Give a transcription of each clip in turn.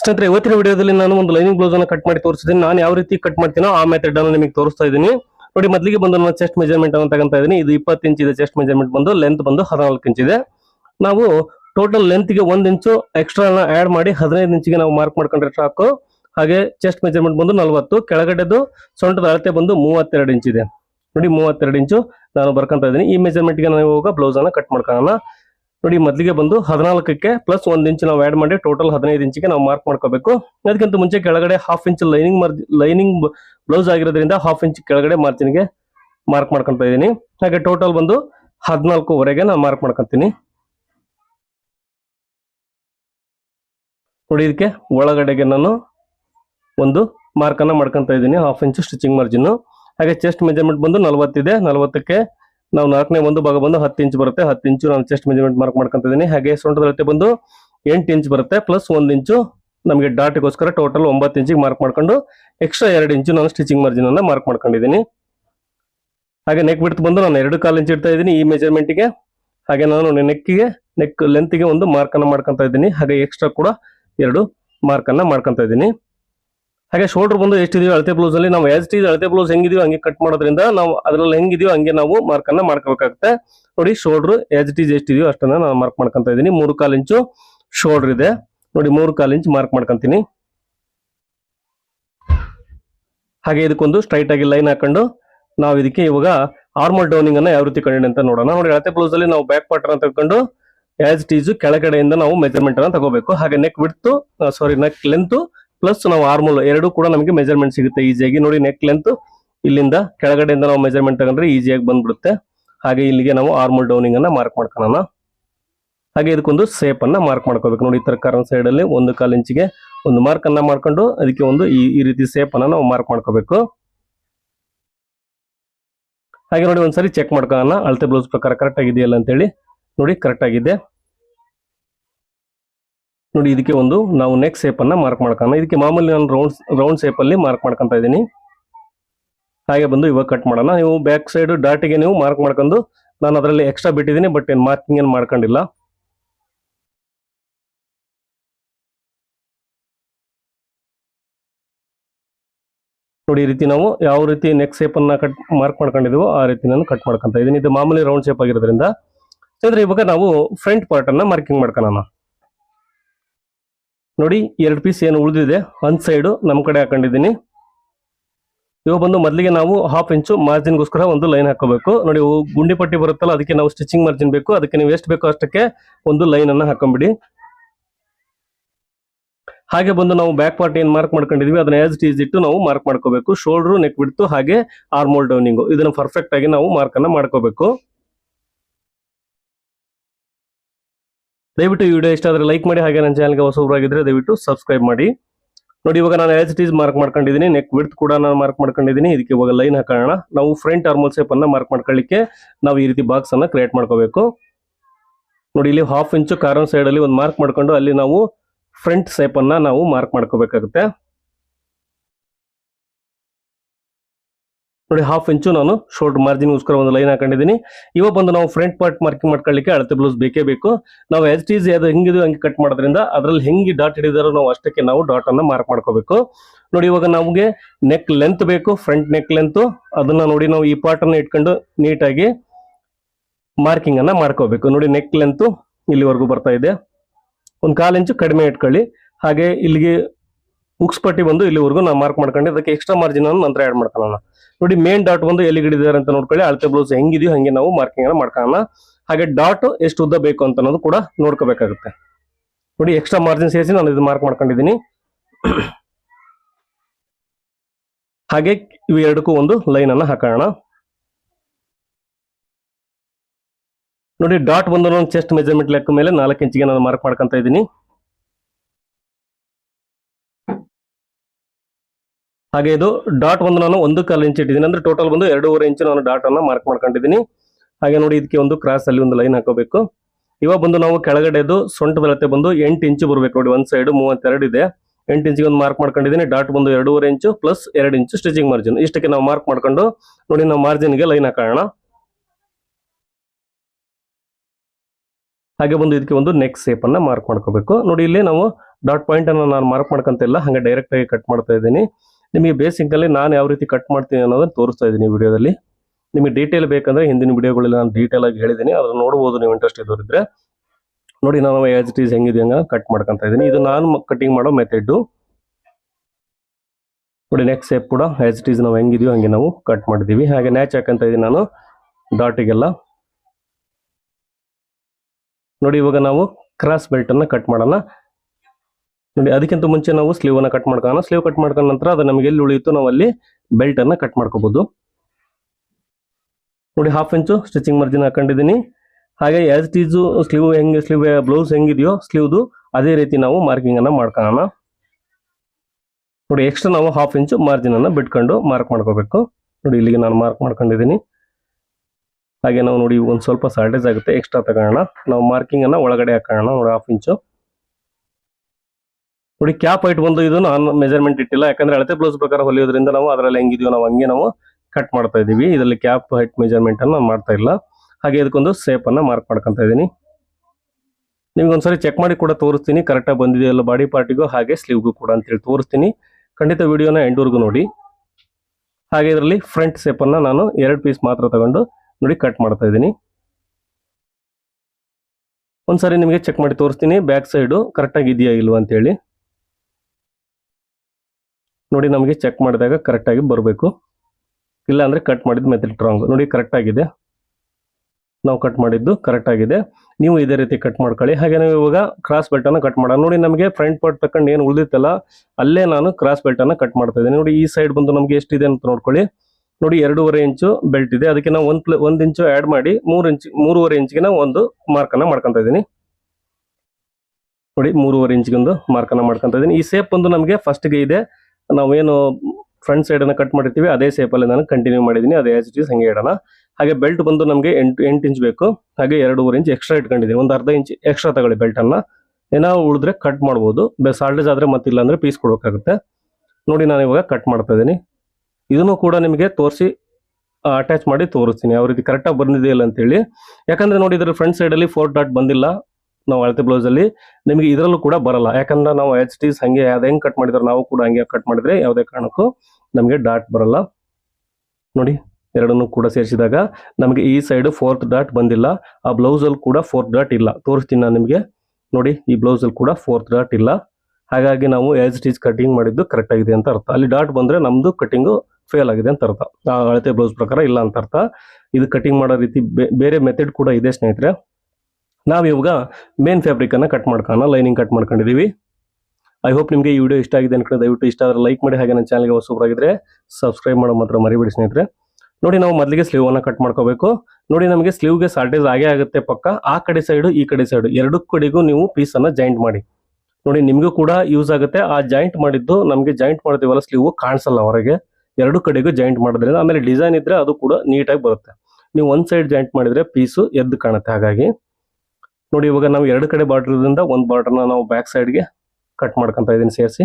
ಸ್ನೇಹಿತರೆ, ಇವತ್ತಿನ ವಿಡಿಯೋದಲ್ಲಿ ನಾನು ಒಂದು ಲೈನಿಂಗ್ ಬ್ಲೌಸ್ ಅನ್ನು ಕಟ್ ಮಾಡಿ ತೋರಿಸಿದ್ದೀನಿ. ನಾನು ಯಾವ ರೀತಿ ಕಟ್ ಮಾಡ್ತೀನೋ ಆ ಮೆಥಡ್ ಅನ್ನು ನಿಮಗೆ ತೋರಿಸ್ತಾ ಇದ್ದೀನಿ. ನೋಡಿ, ಮೊದಲಿಗೆ ಬಂದು ನಾನು ಚೆಸ್ಟ್ ಮೆಜರ್ಮೆಂಟ್ ಅನ್ನು ತಗೊಂತಾ ಇದ್ದೀನಿ. ಇದು ಇಪ್ಪತ್ತು ಇಂಚ್ ಇದೆ ಚೆಸ್ಟ್ ಮೆಜರ್ಮೆಂಟ್ ಬಂದು ಲೆಂತ್ ಬಂದು ಹದಿನಾಲ್ಕು ಇಂಚ್ ಇದೆ. ನಾವು ಟೋಟಲ್ ಲೆಂತ್ಗೆ ಒಂದ್ ಇಂಚು ಎಕ್ಸ್ಟ್ರಾ ಆಡ್ ಮಾಡಿ ಹದಿನೈದು ಇಂಚಿಗೆ ನಾವು ಮಾರ್ಕ್ ಮಾಡ್ಕೊಂಡ್ರೆ ಸಾಕು. ಹಾಗೆ ಚೆಸ್ಟ್ ಮೆಜರ್ಮೆಂಟ್ ಬಂದು ನಲವತ್ತು, ಕೆಳಗಡೆದು ಸೊಂಟದ ಅಳತೆ ಬಂದು ಮೂವತ್ತೆರಡು ಇಂಚ್ ಇದೆ. ನೋಡಿ, ಮೂವತ್ತೆರಡು ಇಂಚು ನಾನು ಬರ್ಕೊಂತ ಇದ್ದೀನಿ. ಈ ಮೆಜರ್ಮೆಂಟ್ಗೆ ನಾವು ಇವಾಗ ಬ್ಲೌಸ್ ಅನ್ನ ಕಟ್ ಮಾಡ್ಕೊಳ್ಳೋಣ. ನೋಡಿ, ಮೊದಲಿಗೆ ಬಂದು ಹದಿನಾಲ್ಕಕ್ಕೆ ಪ್ಲಸ್ ಒಂದು ಇಂಚ್ ನಾವು ಆ್ಯಡ್ ಮಾಡಿ ಟೋಟಲ್ ಹದಿನೈದು ಇಂಚಿಗೆ ನಾವು ಮಾರ್ಕ್ ಮಾಡ್ಕೋಬೇಕು. ಅದಕ್ಕಿಂತ ಮುಂಚೆ ಕೆಳಗಡೆ ಹಾಫ್ ಇಂಚ್ ಲೈನಿಂಗ್ ಮರ್ ಲೈನಿಂಗ್ ಬ್ಲೌಸ್ ಆಗಿರೋದ್ರಿಂದ ಹಾಫ್ ಇಂಚ್ ಕೆಳಗಡೆ ಮಾರ್ಜಿನ್ಗೆ ಮಾರ್ಕ್ ಮಾಡ್ಕೊತಾ ಇದ್ದೀನಿ. ಹಾಗೆ ಟೋಟಲ್ ಬಂದು ಹದಿನಾಲ್ಕುವರೆಗೆ ನಾನು ಮಾರ್ಕ್ ಮಾಡ್ಕೊತೀನಿ. ನೋಡಿ, ಇದಕ್ಕೆ ಒಳಗಡೆಗೆ ನಾನು ಒಂದು ಮಾರ್ಕನ್ನು ಮಾಡ್ಕೊತಾ ಇದ್ದೀನಿ ಹಾಫ್ ಇಂಚ್ ಸ್ಟಿಚಿಂಗ್ ಮಾರ್ಜಿನ್ ಹಾಗೆ ಚೆಸ್ಟ್ ಮೆಜರ್ಮೆಂಟ್ ಬಂದು ನಲವತ್ತಿದೆ, ನಲವತ್ತಕ್ಕೆ ನಾವು ನಾಲ್ಕನೇ ಒಂದು ಭಾಗ ಬಂದು ಹತ್ತು ಇಂಚ್ ಬರುತ್ತೆ. ಹತ್ತು ಇಂಚು ನಾನು ಚೆಸ್ಟ್ ಮೆಜರ್ಮೆಂಟ್ ಮಾರ್ಕ್ ಮಾಡ್ಕೊಂತ ಇದ್ದೀನಿ ಹಾಗೆ ಸೊಂಟದ ಅಳತೆ ಬಂದು ಎಂಟು ಇಂಚ್ ಬರುತ್ತೆ. ಪ್ಲಸ್ ಒಂದು ಇಂಚು ನಮಗೆ ಡಾಟ್ಗೋಸ್ಕರ ಟೋಟಲ್ ಒಂಬತ್ತು ಇಂಚಿಗೆ ಮಾರ್ಕ್ ಮಾಡ್ಕೊಂಡು ಎಕ್ಸ್ಟ್ರಾ ಎರಡು ಇಂಚು ನಾನು ಸ್ಟಿಚಿಂಗ್ ಮಾರ್ಜಿನ್ ಅನ್ನ ಮಾರ್ಕ್ ಮಾಡ್ಕೊಂಡಿದ್ದೀನಿ. ಹಾಗೆ ನೆಕ್ ಬಿಡ್ತು ಬಂದು ನಾನು ಎರಡು ಕಾಲು ಇಂಚ್ ಇಡ್ತಾ ಇದ್ದೀನಿ ಈ ಮೆಜರ್ಮೆಂಟ್ಗೆ ಹಾಗೆ ನಾನು ನೆಕ್ಕಿಗೆ ನೆಕ್ ಲೆಂತ್ಗೆ ಒಂದು ಮಾರ್ಕನ್ನು ಮಾಡ್ಕೊಂತ ಇದ್ದೀನಿ. ಹಾಗೆ ಎಕ್ಸ್ಟ್ರಾ ಕೂಡ ಎರಡು ಮಾರ್ಕನ್ನು ಮಾಡ್ಕೊಂತ ಇದ್ದೀನಿ. ಹಾಗೆ ಶೋಲ್ಡರ್ ಬಂದು ಎಷ್ಟಿದೆಯೋ ಅಳತೆ ಬ್ಲೌಸ್ ಅಲ್ಲಿ ನಾವು ಎಸ್ ಟಿ ಅಳತೆ ಬ್ಲೌಸ್ ಹೆಂಗಿದೆಯೋ ಹಂಗೆ ಕಟ್ ಮಾಡೋದ್ರಿಂದ ನಾವು ಅದ್ರಲ್ಲಿ ಹೆಂಗಿದೆಯೋ ಹಂಗೆ ನಾವು ಮಾರ್ಕ್ ಅನ್ನ ಮಾಡ್ಕೋಬೇಕಾಗುತ್ತೆ. ನೋಡಿ ಶೋಲ್ಡರ್ ಎಸ್ ಟೀಸ್ ಎಷ್ಟಿದೆಯೋ ಅಷ್ಟನ್ನ ನಾನು ಮಾರ್ಕ್ ಮಾಡ್ಕೊಂತ ಇದ್ದೀನಿ. ಮೂರು ಕಾಲು ಇಂಚು ಶೋಲ್ಡರ್ ಇದೆ. ನೋಡಿ ಮೂರು ಕಾಲು ಇಂಚ್ ಮಾರ್ಕ್ ಮಾಡ್ಕೊಂತೀನಿ. ಹಾಗೆ ಇದಕ್ಕೊಂದು ಸ್ಟ್ರೈಟ್ ಆಗಿ ಲೈನ್ ಹಾಕೊಂಡು ನಾವು ಇದಕ್ಕೆ ಇವಾಗ ಆರ್ಮಲ್ ಡೌನಿಂಗ್ ಅನ್ನ ಯಾವ ರೀತಿ ಕಂಡಿಡಿ ಅಂತ ನೋಡೋಣ. ನೋಡಿ ಅಳತೆ ಬ್ಲೌಸ್ ಅಲ್ಲಿ ನಾವು ಬ್ಯಾಕ್ ಪಾರ್ಟರ್ ತಗೊಂಡು ಆಸ್ ಟೀಸು ಕೆಳಗಡೆಯಿಂದ ನಾವು ಮೆಜರ್ಮೆಂಟ್ ಅನ್ನ ತಗೋಬೇಕು. ಹಾಗೆ ನೆಕ್ ಬಿಡ್ತು ಸಾರಿ ನೆಕ್ ಲೆಂತ್ ಪ್ಲಸ್ ನಾವು ಆರ್ಮೋಲ್ ಎರಡು ಕೂಡ ನಮಗೆ ಮೆಜರ್ಮೆಂಟ್ ಸಿಗುತ್ತೆ ಈಸಿಯಾಗಿ ನೋಡಿ ನೆಕ್ ಲೆಂತ್ ಇಲ್ಲಿಂದ ಕೆಳಗಡೆಯಿಂದ ನಾವು ಮೆಜರ್ಮೆಂಟ್ ತಗೊಂಡ್ರೆ ಈಸಿಯಾಗಿ ಬಂದ್ಬಿಡುತ್ತೆ. ಹಾಗೆ ಇಲ್ಲಿಗೆ ನಾವು ಆರ್ಮೋಲ್ ಡೌನಿಂಗ್ ಅನ್ನ ಮಾರ್ಕ್ ಮಾಡ್ಕೊಳ್ಳೋಣ ಹಾಗೆ ಇದಕ್ಕೊಂದು ಸೇಪ್ ಅನ್ನ ಮಾರ್ಕ್ ಮಾಡ್ಕೋಬೇಕು. ನೋಡಿ ಈ ತರ ಕರನ್ ಸೈಡ್ ಅಲ್ಲಿ ಒಂದು ಕಾಲು ಇಂಚಿಗೆ ಒಂದು ಮಾರ್ಕ್ ಅನ್ನ ಮಾಡ್ಕೊಂಡು ಅದಕ್ಕೆ ಒಂದು ಈ ರೀತಿ ಸೇಪ್ ಅನ್ನ ನಾವು ಮಾರ್ಕ್ ಮಾಡ್ಕೋಬೇಕು. ಹಾಗೆ ನೋಡಿ ಒಂದ್ಸರಿ ಚೆಕ್ ಮಾಡ್ಕೊಳ್ಳೋಣ. ಅಳತೆ ಬ್ಲೌಸ್ ಪ್ರಕಾರ ಕರೆಕ್ಟ್ ಆಗಿದೆಯಲ್ಲ ಅಂತೇಳಿ. ನೋಡಿ ಕರೆಕ್ಟ್ ಆಗಿದೆ. ನೋಡಿ, ಇದಕ್ಕೆ ಒಂದು ನಾವು ನೆಕ್ಸ್ಟ್ ಶೇಪ್ ಅನ್ನ ಮಾರ್ಕ್ ಮಾಡ್ಕೊಳ್ಳೋಣ ಇದಕ್ಕೆ ಮಾಮೂಲಿ ನಾನು ರೌಂಡ್ ರೌಂಡ್ ಅಲ್ಲಿ ಮಾರ್ಕ್ ಮಾಡ್ಕೊಂತ ಇದ್ದೀನಿ. ಹಾಗೆ ಬಂದು ಇವಾಗ ಕಟ್ ಮಾಡೋಣ. ನೀವು ಬ್ಯಾಕ್ ಸೈಡ್ ಡಾಟಿಗೆ ನೀವು ಮಾರ್ಕ್ ಮಾಡ್ಕೊಂಡು ನಾನು ಅದರಲ್ಲಿ ಎಕ್ಸ್ಟ್ರಾ ಬಿಟ್ಟಿದ್ದೀನಿ ಬಟ್ ಏನು ಮಾರ್ಕಿಂಗ್ ಏನು ಮಾಡ್ಕೊಂಡಿಲ್ಲ. ನೋಡಿ, ಈ ರೀತಿ ನಾವು ಯಾವ ರೀತಿ ನೆಕ್ ಅನ್ನ ಕಟ್ ಮಾರ್ಕ್ ಮಾಡ್ಕೊಂಡಿದ್ದೀವೋ ಆ ರೀತಿ ನಾನು ಕಟ್ ಮಾಡ್ಕೊಂತ ಇದ್ದೀನಿ. ಇದು ಮಾಮೂಲಿ ರೌಂಡ್ ಶೇಪ್ ಆಗಿರೋದ್ರಿಂದ. ಇವಾಗ ನಾವು ಫ್ರಂಟ್ ಪಾರ್ಟ್ ಅನ್ನ ಮಾರ್ಕಿಂಗ್ ಮಾಡ್ಕೊಳ್ಳೋಣ ನೋಡಿ ಎರಡು ಪೀಸ್ ಏನು ಉಳಿದಿದೆ, ಒಂದು ಸೈಡ್ ನಮ್ಮ ಕಡೆ ಹಾಕೊಂಡಿದ್ದೀನಿ. ಇವಾಗ ಬಂದು ಮೊದಲಿಗೆ ನಾವು ಹಾಫ್ ಇಂಚು ಮಾರ್ಜಿನ್ಗೋಸ್ಕರ ಒಂದು ಲೈನ್ ಹಾಕೋಬೇಕು ನೋಡಿ ಗುಂಡಿ ಪಟ್ಟಿ ಬರುತ್ತಲ್ಲ, ಅದಕ್ಕೆ ನಾವು ಸ್ಟಿಚಿಂಗ್ ಮಾರ್ಜಿನ್ ಬೇಕು. ಅದಕ್ಕೆ ನೀವು ಎಷ್ಟು ಬೇಕೋ ಅಷ್ಟಕ್ಕೆ ಒಂದು ಲೈನ್ ಅನ್ನ ಹಾಕೊಂಬಿಡಿ. ಹಾಗೆ ಬಂದು ನಾವು ಬ್ಯಾಕ್ ಪಾರ್ಟ್ ಏನು ಮಾರ್ಕ್ ಮಾಡ್ಕೊಂಡಿದೀವಿ, ಅದನ್ನ ಆಸ್ ಟೀಸ್ ಇಟ್ಟು ನಾವು ಮಾರ್ಕ್ ಮಾಡ್ಕೋಬೇಕು. ಶೋಲ್ಡ್ರು ನೆಕ್ ಬಿಡ್ತು ಹಾಗೆ ಆರ್ಮೋಲ್ ಡೌನಿಂಗು ಇದನ್ನ ಪರ್ಫೆಕ್ಟ್ ಆಗಿ ನಾವು ಮಾರ್ಕ್ ಅನ್ನ ಮಾಡ್ಕೋಬೇಕು. ದಯವಿಟ್ಟು ಈ ವಿಡಿಯೋ ಇಷ್ಟ ಆದರೆ ಲೈಕ್ ಮಾಡಿ ಹಾಗೆ ನನ್ನ ಚಾನಲ್ಗೆ ಹೊಸಬ್ರಾಗಿದ್ರೆ ದಯವಿಟ್ಟು ಸಬ್ಸ್ಕ್ರೈಬ್ ಮಾಡಿ. ನೋಡಿ, ಇವಾಗ ನಾನು ಎಚ್ ಇಟ್ ಈಸ್ ಮಾರ್ಕ್ ಮಾಡ್ಕೊಂಡಿದ್ದೀನಿ. ನೆಕ್ ವಿಡ್ತ್ ಕೂಡ ನಾನು ಮಾರ್ಕ್ ಮಾಡ್ಕೊಂಡಿದ್ದೀನಿ. ಇದಕ್ಕೆ ಇವಾಗ ಲೈನ್ ಹಾಕೋಣ. ನಾವು ಫ್ರಂಟ್ ಆರ್ಮಲ್ ಶೇಪ್ ಅನ್ನ ಮಾರ್ಕ್ ಮಾಡ್ಕೊಳ್ಳಿಕ್ಕೆ ನಾವು ಈ ರೀತಿ ಬಾಕ್ಸ್ ಅನ್ನ ಕ್ರಿಯೇಟ್ ಮಾಡ್ಕೋಬೇಕು. ನೋಡಿ, ಇಲ್ಲಿ ಹಾಫ್ ಇಂಚು ಕಾರನ್ ಸೈಡ್ ಅಲ್ಲಿ ಒಂದು ಮಾರ್ಕ್ ಮಾಡ್ಕೊಂಡು ಅಲ್ಲಿ ನಾವು ಫ್ರಂಟ್ ಸೇಪನ್ನು ನಾವು ಮಾರ್ಕ್ ಮಾಡ್ಕೋಬೇಕಾಗುತ್ತೆ. ನೋಡಿ ಹಾಫ್ ಇಂಚು ನಾನು ಶೋಲ್ಡರ್ ಮಾರ್ಜಿನ್ಗೋಸ್ಕರ ಒಂದು ಲೈನ್ ಹಾಕೊಂಡಿದ್ದೀನಿ. ಇವಾಗ ಬಂದು ನಾವು ಫ್ರಂಟ್ ಪಾರ್ಟ್ ಮಾರ್ಕಿಂಗ್ ಮಾಡ್ಕೊಳ್ಳಿಕ್ಕೆ ಅಳತೆ ಬ್ಲೌಸ್ ಬೇಕೇ ಬೇಕು. ನಾವು ಎಸ್ ಟಿ ಜಿ ಅದು ಹೆಂಗಿದು ಹಂಗೆ ಕಟ್ ಮಾಡೋದ್ರಿಂದ ಅದರಲ್ಲಿ ಹೆಂಗೆ ಡಾಟ್ ಹಿಡಿದಾರೋ ನಾವು ಅಷ್ಟಕ್ಕೆ ನಾವು ಡಾಟ್ ಅನ್ನ ಮಾರ್ಕ್ ಮಾಡ್ಕೋಬೇಕು. ನೋಡಿ, ಇವಾಗ ನಮಗೆ ನೆಕ್ ಲೆಂತ್ ಬೇಕು ಫ್ರಂಟ್ ನೆಕ್ ಲೆಂತು ಅದನ್ನ ನೋಡಿ ನಾವು ಈ ಪಾರ್ಟ್ ಅನ್ನ ಇಟ್ಕೊಂಡು ನೀಟಾಗಿ ಮಾರ್ಕಿಂಗ್ ಅನ್ನ ಮಾಡ್ಕೋಬೇಕು. ನೋಡಿ ನೆಕ್ ಲೆಂತು ಇಲ್ಲಿವರೆಗೂ ಬರ್ತಾ ಇದೆ. ಒಂದು ಕಾಲು ಇಂಚು ಕಡಿಮೆ ಇಟ್ಕೊಳ್ಳಿ. ಹಾಗೆ ಇಲ್ಲಿಗೆ ಉಕ್ಸ್ ಪಟ್ಟಿ ಬಂದು ಇಲ್ಲಿವರೆಗೂ ನಾನು ಮಾರ್ಕ್ ಮಾಡ್ಕೊಂಡು. ಅದಕ್ಕೆ ಎಕ್ಸ್ಟ್ರಾ ಮಾರ್ಜಿನ್ ಅನ್ನು ನಂತರ ಆ್ಯಡ್ ಮಾಡ್ಕೊಳ್ಳೋಣ. ನೋಡಿ ಮೇನ್ ಡಾಟ್ ಬಂದು ಎಲ್ಲಿ ಹಿಡಿದಾರೆ ಅಂತ ನೋಡ್ಕೊಳ್ಳಿ. ಅಳತೆ ಬ್ಲೌಸ್ ಹೆಂಗಿದೆಯೋ ಹಂಗೆ ನಾವು ಮಾರ್ಕಿಂಗ್ ಅನ್ನ ಮಾಡ್ಕೊಳ್ಳೋಣ. ಹಾಗೆ ಡಾಟ್ ಎಷ್ಟು ಉದ್ದ ಬೇಕು ಅಂತ ಅನ್ನೋದು ಕೂಡ ನೋಡ್ಕೋಬೇಕಾಗುತ್ತೆ. ನೋಡಿ ಎಕ್ಸ್ಟ್ರಾ ಮಾರ್ಜಿನ್ ಸೇರಿಸಿ ನಾನು ಇದು ಮಾರ್ಕ್ ಮಾಡ್ಕೊಂಡಿದ್ದೀನಿ. ಹಾಗೆ ಇವು ಎರಡಕ್ಕೂ ಒಂದು ಲೈನ್ ಅನ್ನ ಹಾಕೋಣ. ನೋಡಿ ಡಾಟ್ ಬಂದು ಚೆಸ್ಟ್ ಮೆಜರ್ಮೆಂಟ್ ಲೆಕ್ಕ ಮೇಲೆ ನಾಲ್ಕು ಇಂಚಿಗೆ ನಾನು ಮಾರ್ಕ್ ಮಾಡ್ಕೊಂತ ಇದ್ದೀನಿ. ಹಾಗೆ ಇದು ಡಾಟ್ ಒಂದು ನಾನು ಒಂದು ಕಾಲು ಇಂಚ್ ಇಟ್ಟಿದ್ದೀನಿ. ಅಂದ್ರೆ ಟೋಟಲ್ ಬಂದು ಎರಡೂವರೆ ಇಂಚು ನಾನು ಡಾಟ್ ಅನ್ನ ಮಾರ್ಕ್ ಮಾಡ್ಕೊಂಡಿದ್ದೀನಿ. ಹಾಗೆ ನೋಡಿ ಇದಕ್ಕೆ ಒಂದು ಕ್ರಾಸ್ ಅಲ್ಲಿ ಒಂದು ಲೈನ್ ಹಾಕೋಬೇಕು. ಇವಾಗ ಬಂದು ನಾವು ಕೆಳಗಡೆದು ಸೊಂಟ ಬೆಳತೆ ಬಂದು ಎಂಟು ಇಂಚು ಬರಬೇಕು ನೋಡಿ. ಒಂದ್ ಸೈಡ್ ಮೂವತ್ತೆರಡು ಇದೆ. ಎಂಟು ಇಂಚಿಗೆ ಒಂದು ಮಾರ್ಕ್ ಮಾಡ್ಕೊಂಡಿದ್ದೀನಿ. ಡಾಟ್ ಬಂದು ಎರಡೂವರೆ ಇಂಚು ಪ್ಲಸ್ ಎರಡು ಇಂಚು ಸ್ಟಿಚಿಂಗ್ ಮಾರ್ಜಿನ್ ಇಷ್ಟಕ್ಕೆ ನಾವು ಮಾರ್ಕ್ ಮಾಡ್ಕೊಂಡು ನೋಡಿ ನಾವು ಮಾರ್ಜಿನ್ಗೆ ಲೈನ್ ಹಾಕೋಣ. ಹಾಗೆ ಬಂದು ಇದಕ್ಕೆ ಒಂದು ನೆಕ್ ಸೇಪ್ ಅನ್ನ ಮಾರ್ಕ್ ಮಾಡ್ಕೋಬೇಕು. ನೋಡಿ ಇಲ್ಲಿ ನಾವು ಡಾಟ್ ಪಾಯಿಂಟ್ ಅನ್ನ ನಾನು ಮಾರ್ಕ್ ಮಾಡ್ಕೊಂತಿಲ್ಲ. ಹಾಗೆ ಡೈರೆಕ್ಟ್ ಆಗಿ ಕಟ್ ಮಾಡ್ತಾ ಇದ್ದೀನಿ. ನಿಮಗೆ ಬೇಸಿಕಲ್ಲಿ ನಾನು ಯಾವ ರೀತಿ ಕಟ್ ಮಾಡ್ತೀನಿ ಅನ್ನೋದನ್ನ ತೋರಿಸ್ತಾ ಇದ್ದೀನಿ ವಿಡಿಯೋದಲ್ಲಿ. ನಿಮಗೆ ಡೀಟೇಲ್ ಬೇಕಂದ್ರೆ ಹಿಂದಿನ ವಿಡಿಯೋಗಳಲ್ಲಿ ನಾನು ಡೀಟೇಲ್ ಆಗಿ ಹೇಳಿದ್ದೀನಿ. ಅದನ್ನ ನೋಡಬಹುದು ನೀವು ಇಂಟ್ರೆಸ್ಟ್ ಇದ್ದವರಿದ್ರೆ. ನೋಡಿ, ನಾನು ಆಸ್ ಇಟ್ ಈಸ್ ಹೆಂಗಿದೆ ಹಂಗ ಕಟ್ ಮಾಡ್ಕೊಂತ ಇದ್ದೀನಿ. ಇದು ನಾನು ಕಟಿಂಗ್ ಮಾಡೋ ಮೆಥಡ್ ನೋಡಿ ನೆಕ್ಸ್ಟ್ ಸ್ಟೆಪ್ ಕೂಡ ಆಸ್ ಇಟ್ ಈಸ್ ನಾವು ಹೆಂಗಿದೆಯೋ ಹಂಗೆ ನಾವು ಕಟ್ ಮಾಡಿದ್ದೀವಿ. ಹಾಗೆ ನ್ಯಾಚ್ ಹಾಕಂತ ಇದ್ದೀನಿ ನಾನು ಡಾಟಿಗೆಲ್ಲ ನೋಡಿ, ಇವಾಗ ನಾವು ಕ್ರಾಸ್ ಬೆಲ್ಟನ್ನು ಕಟ್ ಮಾಡೋಣ. ನೋಡಿ, ಅದಕ್ಕಿಂತ ಮುಂಚೆ ನಾವು ಸ್ಲೀವ್ ಅನ್ನ ಕಟ್ ಮಾಡ್ಕೋಣ ಸ್ಲೀವ್ ಕಟ್ ಮಾಡ್ಕೊಂಡ ನಂತರ ಅದು ನಮಗೆ ಎಲ್ಲಿ ಉಳಿಯಿತು ನಾವು ಅಲ್ಲಿ ಬೆಲ್ಟ್ ಅನ್ನ ಕಟ್ ಮಾಡ್ಕೋಬಹುದು ನೋಡಿ ಹಾಫ್ ಇಂಚು ಸ್ಟಿಚಿಂಗ್ ಮಾರ್ಜಿನ್ ಹಾಕೊಂಡಿದ್ದೀನಿ. ಹಾಗೆ ಆಸ್ ಇಟ್ ಈಸು ಸ್ಲೀವ್ ಹೆಂಗೆ ಸ್ಲೀವ್ ಬ್ಲೌಸ್ ಹೆಂಗಿದೆಯೋ ಸ್ಲೀವ್ದು ಅದೇ ರೀತಿ ನಾವು ಮಾರ್ಕಿಂಗ್ ಅನ್ನ ಮಾಡ್ಕೋಣ ನೋಡಿ ಎಕ್ಸ್ಟ್ರಾ ನಾವು ಹಾಫ್ ಇಂಚು ಮಾರ್ಜಿನ್ ಅನ್ನ ಬಿಟ್ಕೊಂಡು ಮಾರ್ಕ್ ಮಾಡ್ಕೋಬೇಕು. ನೋಡಿ, ಇಲ್ಲಿಗೆ ನಾನು ಮಾರ್ಕ್ ಮಾಡ್ಕೊಂಡಿದ್ದೀನಿ. ಹಾಗೆ ನಾವು ನೋಡಿ, ಒಂದು ಸ್ವಲ್ಪ ಸಾರ್ಟೇಜ್ ಆಗುತ್ತೆ ಎಕ್ಸ್ಟ್ರಾ ತಗೋಣ ನಾವು ಮಾರ್ಕಿಂಗ್ ಅನ್ನ ಒಳಗಡೆ ಹಾಕೋಣ ನೋಡಿ ಹಾಫ್ ಇಂಚು ನೋಡಿ ಕ್ಯಾಪ್ ಹೈಟ್ ಬಂದು ಇದು ನಾನು ಮೆಜರ್ಮೆಂಟ್ ಇಟ್ಟಿಲ್ಲ. ಯಾಕಂದ್ರೆ ಅಳತೆ ಬ್ಲೌಸ್ ಪ್ರಕಾರ ಹೊಲಿಯೋದ್ರಿಂದ ನಾವು ಅದರಲ್ಲಿ ಹೆಂಗಿದೀವಿ ನಾವು ಹಂಗೆ ನಾವು ಕಟ್ ಮಾಡ್ತಾ ಇದೀವಿ ಇದರಲ್ಲಿ ಕ್ಯಾಪ್ ಹೈಟ್ ಮೆಜರ್ಮೆಂಟ್ ಅನ್ನು ಮಾಡ್ತಾ ಇಲ್ಲ. ಹಾಗೆ ಇದಕ್ಕೊಂದು ಸೇಪ್ ಅನ್ನ ಮಾರ್ಕ್ ಮಾಡ್ಕೊಂತ ಇದ್ದೀನಿ. ನಿಮ್ಗೆ ಒಂದ್ಸರಿ ಚೆಕ್ ಮಾಡಿ ಕೂಡ ತೋರಿಸ್ತೀನಿ. ಕರೆಕ್ಟಾಗಿ ಬಂದಿದೆಯಲ್ಲ ಬಾಡಿ ಪಾರ್ಟಿಗೂ ಹಾಗೆ ಸ್ಲೀವ್ಗೂ ಕೂಡ ಅಂತೇಳಿ ತೋರಿಸ್ತೀನಿ. ಖಂಡಿತ ವಿಡಿಯೋನ ಎಂಡ್ವರೆಗೂ ನೋಡಿ. ಹಾಗೆ ಇದರಲ್ಲಿ ಫ್ರಂಟ್ ಸೇಪ್ ಅನ್ನ ನಾನು ಎರಡು ಪೀಸ್ ಮಾತ್ರ ತಗೊಂಡು ನೋಡಿ ಕಟ್ ಮಾಡ್ತಾ ಇದ್ದೀನಿ. ಒಂದ್ಸರಿ ನಿಮಗೆ ಚೆಕ್ ಮಾಡಿ ತೋರಿಸ್ತೀನಿ. ಬ್ಯಾಕ್ ಸೈಡು ಕರೆಕ್ಟಾಗಿ ಇದೆಯಾ ಇಲ್ವಾ ಅಂತೇಳಿ. ನೋಡಿ ನಮಗೆ ಚೆಕ್ ಮಾಡಿದಾಗ ಕರೆಕ್ಟಾಗಿ ಬರಬೇಕು. ಇಲ್ಲ ಅಂದ್ರೆ ಕಟ್ ಮಾಡಿದ ಮೆಥಡ್ ರಾಂಗ್ ನೋಡಿ ಕರೆಕ್ಟ್ ಆಗಿದೆ. ನಾವು ಕಟ್ ಮಾಡಿದ್ದು ಕರೆಕ್ಟ್ ಆಗಿದೆ. ನೀವು ಇದೇ ರೀತಿ ಕಟ್ ಮಾಡ್ಕೊಳ್ಳಿ. ಹಾಗೆ ನಾವು ಇವಾಗ ಕ್ರಾಸ್ ಬೆಲ್ಟನ್ನು ಕಟ್ ಮಾಡೋಣ. ನೋಡಿ ನಮಗೆ ಫ್ರಂಟ್ ಪಾರ್ಟ್ ತಕೊಂಡು ಏನು ಉಳಿದಿತ್ತಲ್ಲ, ಅಲ್ಲೇ ನಾನು ಕ್ರಾಸ್ ಬೆಲ್ಟನ್ನು ಕಟ್ ಮಾಡ್ತಾ ಇದ್ದೀನಿ. ನೋಡಿ ಈ ಸೈಡ್ ಬಂದು ನಮಗೆ ಎಷ್ಟಿದೆ ಅಂತ ನೋಡ್ಕೊಳ್ಳಿ. ನೋಡಿ ಎರಡೂವರೆ ಇಂಚು ಬೆಲ್ಟ್ ಇದೆ. ಅದಕ್ಕೆ ನಾವು ಒಂದು ಪ್ಲ ಒಂದು ಇಂಚು ಆ್ಯಡ್ ಮಾಡಿ ಮೂರು ಇಂಚ್ ಮೂರುವರೆ ಇಂಚಿಗೆ ನಾವು ಒಂದು ಮಾರ್ಕನ್ನು ಮಾಡ್ಕೊತಾ ಇದ್ದೀನಿ. ನೋಡಿ ಮೂರುವರೆ ಇಂಚಿಗೆ ಒಂದು ಮಾರ್ಕ್ ಅನ್ನ ಮಾಡ್ಕೊಂತ ಇದ್ದೀನಿ. ಈ ಸೇಪ್ ಬಂದು ನಮಗೆ ಫಸ್ಟ್ಗೆ ಇದೆ. ನಾವೇನು ಫ್ರಂಟ್ ಸೈಡನ್ನು ಕಟ್ ಮಾಡಿರ್ತೀವಿ, ಅದೇ ಅಲ್ಲಿ ನಾನು ಕಂಟಿನ್ಯೂ ಮಾಡಿದ್ದೀನಿ ಅದೇ ಆಸ್ ಇಟ್ ಇಸ್ ಹಂಗೆ ಇಡೋಣ. ಹಾಗೆ ಬೆಲ್ಟ್ ಬಂದು ನಮಗೆ ಎಂಟು ಎಂಟು ಇಂಚ್ ಬೇಕು. ಹಾಗೆ ಎರಡೂವರೆ ಇಂಚ್ ಎಕ್ಸ್ಟ್ರಾ ಇಟ್ಕೊಂಡಿದ್ದೀನಿ ಒಂದು ಅರ್ಧ ಇಂಚ್ ಎಕ್ಸ್ಟ್ರಾ ತಗೊಳ್ಳಿ ಬೆಲ್ಟನ್ನು ಏನೋ ಉಳಿದ್ರೆ ಕಟ್ ಮಾಡ್ಬೋದು. ಸಾಲ್ಟೇಜ್ ಆದ್ರೆ ಮತ್ತಿಲ್ಲ ಅಂದರೆ ಪೀಸ್ ಕೊಡಬೇಕಾಗುತ್ತೆ. ನೋಡಿ, ನಾನು ಇವಾಗ ಕಟ್ ಮಾಡ್ತಾ ಇದ್ದೀನಿ. ಇದನ್ನು ಕೂಡ ನಿಮಗೆ ತೋರಿಸಿ ಅಟ್ಯಾಚ್ ಮಾಡಿ ತೋರಿಸ್ತೀನಿ. ಯಾವ ರೀತಿ ಕರೆಕ್ಟಾಗಿ ಬಂದಿದೆಯಲ್ಲ ಅಂತೇಳಿ. ಯಾಕಂದ್ರೆ ನೋಡಿ ಫ್ರಂಟ್ ಸೈಡಲ್ಲಿ ಫೋರ್ ಡಾಟ್ ಬಂದಿಲ್ಲ. ನಾವು ಅಳತೆ ಬ್ಲೌಸ್ ಅಲ್ಲಿ ನಿಮಗೆ ಇದರಲ್ಲೂ ಕೂಡ ಬರಲ್ಲ. ಯಾಕಂದ್ರೆ ನಾವು ಎಚ್ ಟೀಸ್ ಹಂಗೆ ಅದೇಂಗೆ ಹೆಂಗ್ ಕಟ್ ಮಾಡಿದ್ರೆ ನಾವು ಕೂಡ ಹಂಗೆ ಕಟ್ ಮಾಡಿದ್ರೆ ಯಾವುದೇ ಕಾರಣಕ್ಕೂ ನಮಗೆ ಡಾಟ್ ಬರಲ್ಲ. ನೋಡಿ, ಎರಡನ್ನು ಕೂಡ ಸೇರಿಸಿದಾಗ ನಮಗೆ ಈ ಸೈಡ್ ಫೋರ್ತ್ ಡಾಟ್ ಬಂದಿಲ್ಲ. ಆ ಬ್ಲೌಸ್ ಅಲ್ಲಿ ಕೂಡ ಫೋರ್ತ್ ಡಾಟ್ ಇಲ್ಲ. ತೋರಿಸ್ತೀನಿ ನಾನು ನಿಮಗೆ. ನೋಡಿ, ಈ ಬ್ಲೌಸ್ ಅಲ್ಲಿ ಕೂಡ ಫೋರ್ತ್ ಡಾಟ್ ಇಲ್ಲ. ಹಾಗಾಗಿ ನಾವು ಆಸ್ ಟೀಸ್ ಕಟಿಂಗ್ ಮಾಡಿದ್ದು ಕರೆಕ್ಟ್ ಆಗಿದೆ ಅಂತ ಅರ್ಥ. ಅಲ್ಲಿ ಡಾಟ್ ಬಂದ್ರೆ ನಮ್ದು ಕಟಿಂಗು ಫೇಲ್ ಆಗಿದೆ ಅಂತ ಅರ್ಥ. ಆ ಅಳತೆ ಬ್ಲೌಸ್ ಪ್ರಕಾರ ಇಲ್ಲ ಅಂತ ಅರ್ಥ. ಇದು ಕಟಿಂಗ್ ಮಾಡೋ ರೀತಿ ಬೇರೆ ಮೆಥಡ್ ಕೂಡ ಇದೆ ಸ್ನೇಹಿತರೆ. ನಾವು ಇವಾಗ ಮೇನ್ ಫ್ಯಾಬ್ರಿಕ್ ಅನ್ನ ಕಟ್ ಮಾಡ್ಕೋಣ ಲೈನಿಂಗ್ ಕಟ್ ಮಾಡ್ಕೊಂಡಿದೀವಿ. ಐ ಹೋಪ್ ನಿಮಗೆ ಈ ವಿಡಿಯೋ ಇಷ್ಟ ಆಗಿದೆ ಅನ್ಕೊಂಡು ದಯವಿಟ್ಟು ಇಷ್ಟ ಆದ್ರೆ ಲೈಕ್ ಮಾಡಿ, ಹಾಗೆ ನನ್ನ ಚಾನಲ್ಗೆ ಹೊಸಬರಾಗಿದ್ರೆ ಸಬ್ಸ್ಕ್ರೈಬ್ ಮಾಡೋ ಮಾತ್ರ ಮರಿಬೇಡಿ ಸ್ನೇಹಿತರೆ. ನೋಡಿ ನಾವು ಮೊದಲಿಗೆ ಸ್ಲೀವ್ ಅನ್ನ ಕಟ್ ಮಾಡ್ಕೋಬೇಕು. ನೋಡಿ ನಮಗೆ ಸ್ಲೀವ್ಗೆ ಸಾರ್ಟೇಜ್ ಆಗೇ ಆಗುತ್ತೆ ಪಕ್ಕ. ಆ ಕಡೆ ಸೈಡು ಈ ಕಡೆ ಸೈಡು ಎರಡು ಕಡೆಗೂ ನೀವು ಪೀಸ್ ಅನ್ನ ಜಾಯಿಂಟ್ ಮಾಡಿ. ನೋಡಿ ನಿಮಗೂ ಕೂಡ ಯೂಸ್ ಆಗುತ್ತೆ. ಆ ಜಾಯಿಂಟ್ ಮಾಡಿದ್ದು ನಮಗೆ ಜಾಯಿಂಟ್ ಮಾಡ್ತೀವಲ್ಲ ಸ್ಲೀವ್ ಕಾಣಿಸಲ್ಲ ಹೊರಗೆ. ಎರಡು ಕಡೆಗೂ ಜಾಯಿಂಟ್ ಮಾಡೋದ್ರಿಂದ, ಆಮೇಲೆ ಡಿಸೈನ್ ಇದ್ರೆ ಅದು ಕೂಡ ನೀಟಾಗಿ ಬರುತ್ತೆ. ನೀವು ಒಂದ್ ಸೈಡ್ ಜಾಯಿಂಟ್ ಮಾಡಿದ್ರೆ ಪೀಸು ಎದ್ದು ಕಾಣುತ್ತೆ ಹಾಗಾಗಿ. ನೋಡಿ, ಇವಾಗ ನಾವು ಎರಡು ಕಡೆ ಬಾರ್ಡರ್ ಇರೋದ್ರಿಂದ ಒಂದು ಬಾರ್ಡರ್ನ ನಾವು ಬ್ಯಾಕ್ ಸೈಡ್ಗೆ ಕಟ್ ಮಾಡ್ಕೊಂತ ಇದೀನಿ ಸೇರಿಸಿ.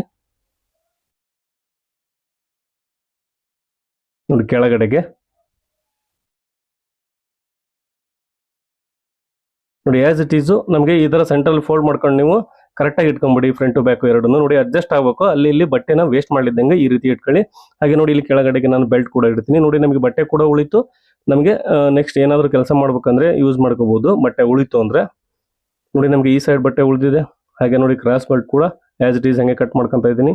ನೋಡಿ, ಕೆಳಗಡೆಗೆ. ನೋಡಿ ಆಸ್ ಇಟ್ ಈಸು ನಮಗೆ ಈ ತರ ಸೆಂಟ್ರಲ್ ಫೋಲ್ಡ್ ಮಾಡ್ಕೊಂಡು ನೀವು ಕರೆಕ್ಟಾಗಿ ಇಟ್ಕೊಂಬಿಡಿ ಫ್ರಂಟ್ ಟು ಬ್ಯಾಕ್ ಎರಡನ್ನು. ನೋಡಿ ಅಡ್ಜಸ್ಟ್ ಆಗಬೇಕು. ಅಲ್ಲಿ, ಇಲ್ಲಿ ಬಟ್ಟೆನ ವೇಸ್ಟ್ ಮಾಡಿದ್ದಂಗೆ ಈ ರೀತಿ ಇಟ್ಕೊಳ್ಳಿ. ಹಾಗೆ ನೋಡಿ, ಇಲ್ಲಿ ಕೆಳಗಡೆಗೆ ನಾನು ಬೆಲ್ಟ್ ಕೂಡ ಇಡ್ತೀನಿ. ನೋಡಿ, ನಮಗೆ ಬಟ್ಟೆ ಕೂಡ ಉಳಿತು. ನಮಗೆ ನೆಕ್ಸ್ಟ್ ಏನಾದರೂ ಕೆಲಸ ಮಾಡ್ಬೇಕಂದ್ರೆ ಯೂಸ್ ಮಾಡ್ಕೋಬೋದು. ಬಟ್ಟೆ ಉಳಿತು ಅಂದ್ರೆ. ನೋಡಿ ನಮಗೆ ಈ ಸೈಡ್ ಬಟ್ಟೆ ಉಳಿದಿದೆ. ಹಾಗೆ ನೋಡಿ ಕ್ರಾಸ್ ಬೆಲ್ಟ್ ಕೂಡ ಆಸ್ ಇಟ್ ಈಸ್ ಹಂಗೆ ಕಟ್ ಮಾಡ್ಕೊಂತ ಇದ್ದೀನಿ.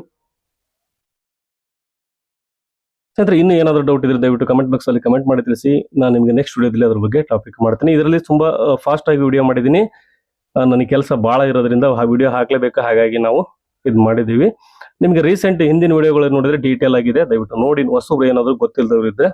ಸ್ನೇಹಿತರೆ, ಇನ್ನು ಏನಾದರೂ ಡೌಟ್ ಇದ್ರೆ ದಯವಿಟ್ಟು ಕಮೆಂಟ್ ಬಾಕ್ಸ್ ಅಲ್ಲಿ ಕಮೆಂಟ್ ಮಾಡಿ ತಿಳಿಸಿ. ನಾನು ನಿಮಗೆ ನೆಕ್ಸ್ಟ್ ವಿಡಿಯೋದಲ್ಲಿ ಅದ್ರ ಬಗ್ಗೆ ಟಾಪಿಕ್ ಮಾಡ್ತೀನಿ. ಇದರಲ್ಲಿ ತುಂಬಾ ಫಾಸ್ಟ್ ಆಗಿ ವಿಡಿಯೋ ಮಾಡಿದ್ದೀನಿ. ನನಗೆ ಕೆಲಸ ಭಾಳ ಇರೋದ್ರಿಂದ ಆ ವಿಡಿಯೋ ಹಾಕ್ಲೇಬೇಕು. ಹಾಗಾಗಿ ನಾವು ಇದು ಮಾಡಿದ್ದೀವಿ. ನಿಮಗೆ ರೀಸೆಂಟ್ ಹಿಂದಿನ ವಿಡಿಯೋಗಳು ನೋಡಿದ್ರೆ ಡೀಟೇಲ್ ಆಗಿದೆ. ದಯವಿಟ್ಟು ನೋಡಿ. ಹೊಸಬ್ರು ಏನಾದರೂ ಗೊತ್ತಿಲ್ಲದವ್ರು ಇದ್ರೆ